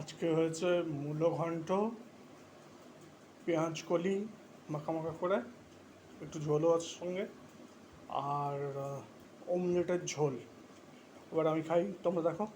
আজকে হয়েছে মূলো ঘন্ট পেঁয়াজ কলি, মাখা মাখা করে, একটু ঝোলও আছে সঙ্গে, আর অমলেটের ঝোল। এবার আমি খাই, তোমরা দেখো।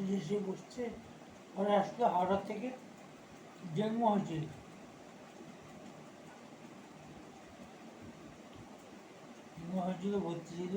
দেশে এসে বসছে ওরা আসলে হাওড়া থেকে জন্ম হয়েছিল জন্ম হয়েছিল ভর্তি ছিল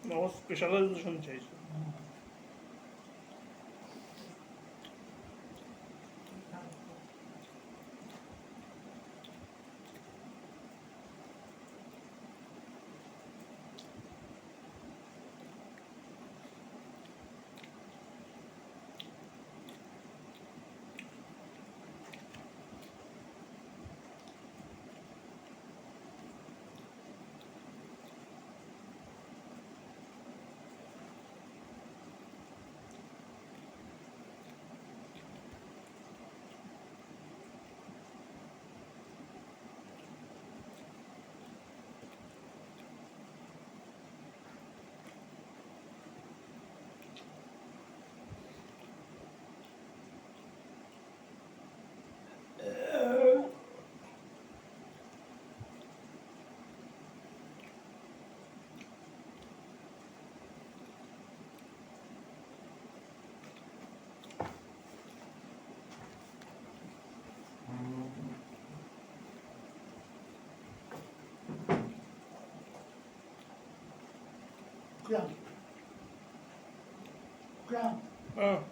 হয়েছে আমার স্পেশালাইজেশন চাইছে ground 嗯。